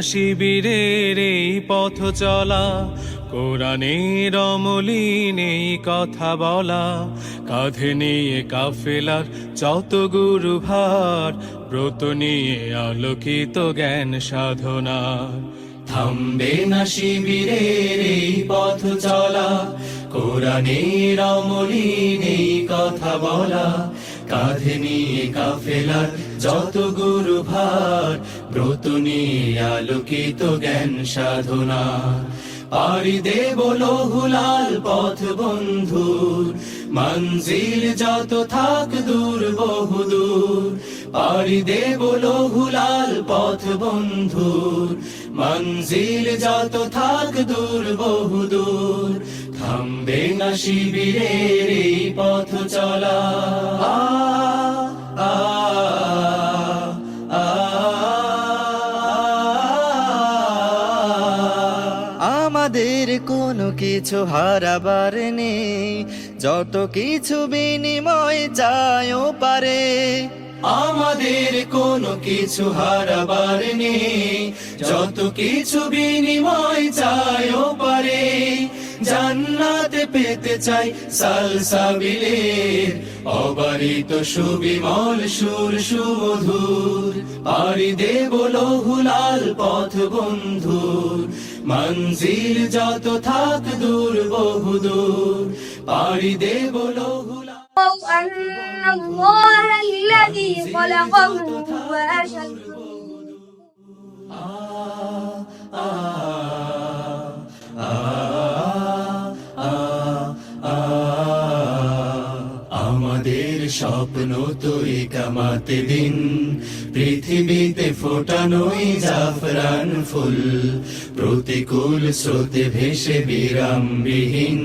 শিবিরের এই পথ চলা। কোরআনের অমলিন এই কথা বলা। কাঁধে নিয়ে কাফেলার যত গুরু ভার ব্রত নিয়ে আলোকিত জ্ঞান সাধনা থামবে না শিবিরের এই পথ চলা। কোরআনের অমলিন এই কথা বলা, কাঁধে নিয়ে কাফেলার যত গুরু ভার ব্রত নিয়ে আলোকিত জ্ঞান সাধনা। পারি দেব লহুলাল পথ বন্ধুর, মঞ্জিল যত থাক দূর, বহুদূর। পারি দেব লহুলাল পথ বন্ধুর। মঞ্জিল যত থাক দূর বহুদূর থামবে না শিবিরের এই পথ চলা। আ আমাদের কোনো কিছু হারাবার নেই। যত কিছু বিনিময় চায়ও পারে। আমাদের কোনো কিছু হারাবার নেই। যত কিছু বিনিময় চাইও পারে, জান্নাতে পেতে চাই সালসাবিলের অবারিত সুবিমল সুর সুমধুর পারি দেব লহুলাল পথ বন্ধুর। মঞ্জিল যত থাক দূর বহুদূর, পারি দেব লহুলাল أن الله الذي خلقه وأشهد আমাদের স্বপ্ন তো কামাতে দিন পৃথিবীতে ফোটানোই জাফরান ফুল। প্রতিকূল স্রোতে ভেসে বিরামবিহীন।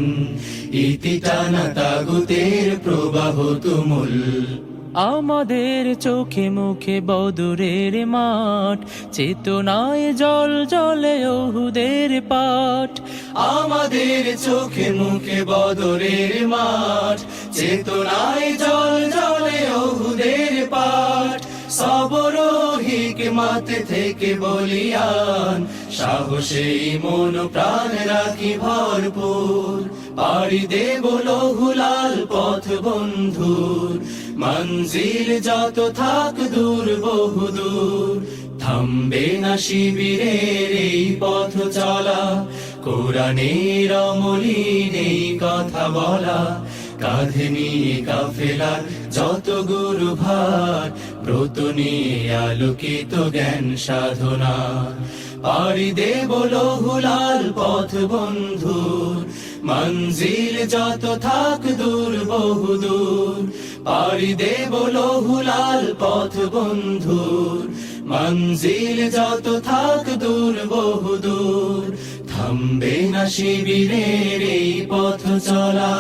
ইতি টানা তাগুতের প্রবাহ তুমুল। আমাদের চোখে মুখে বদুরের মাঠ চেতনায় জল জলে ওহুদের পাঠ। আমাদের চোখে মুখে বদরের মাঠ চেতনায় জল জলে হিকমাত থেকে বলিয়ান সাহসে মন প্রাণ রাখি ভরপুর। পাড়ি দেব পথ বন্ধুর, মঞ্জিল যত থাক দূর থামবে না শিবিরের এই পথ চলা কোরআনের অমলিন কথা বলা। কাঁধে নিয়ে কাফেলার যত গুরু ভার ব্রত আলোকিত জ্ঞান সাধনা। পারি দেব লহুলাল পথ বন্ধুর মঞ্জিল যত থাক দূর বহুদূর পারি দেব লহুলাল পথ বন্ধুর মঞ্জিল যত থাক দূর বহুদূর থামবে না শিবিরের এই পথ চলা।